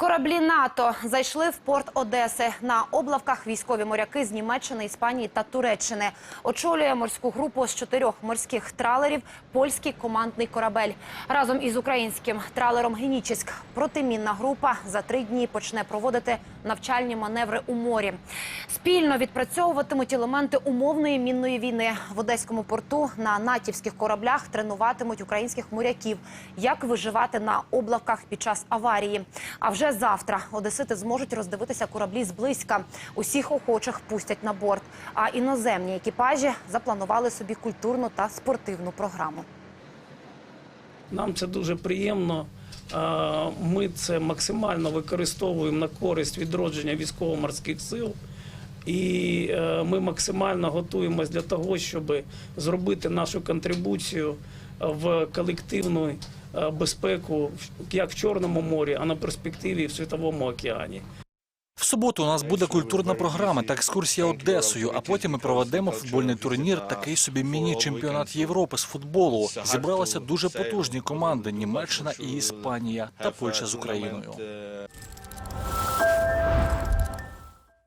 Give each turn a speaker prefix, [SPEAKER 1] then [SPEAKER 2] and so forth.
[SPEAKER 1] Кораблі НАТО зайшли в порт Одеси. На облавках військові моряки з Німеччини, Іспанії та Туреччини. Очолює морську групу з чотирьох морських тралерів польський командний корабель. Разом із українським тралером Генічеськ протимінна група за три дні почне проводити навчальні маневри у морі. Спільно відпрацьовуватимуть елементи умовної мінної війни. В Одеському порту на натівських кораблях тренуватимуть українських моряків, як виживати на облавках під час аварії. А вже завтра одесити зможуть роздивитися кораблі зблизька. Усіх охочих пустять на борт. А іноземні екіпажі запланували собі культурну та спортивну програму.
[SPEAKER 2] Нам це дуже приємно. Ми це максимально використовуємо на користь відродження військово-морських сил. І е, ми максимально готуємося для того, щоб зробити нашу контрибуцію в колективну безпеку як в Чорному морі, а на перспективі в Світовому океані.
[SPEAKER 3] В суботу у нас буде культурна програма та екскурсія Одесою. А потім ми проведемо футбольний турнір, такий собі міні-чемпіонат Європи з футболу. Зібралися дуже потужні команди: Німеччина і Іспанія та Польща з Україною.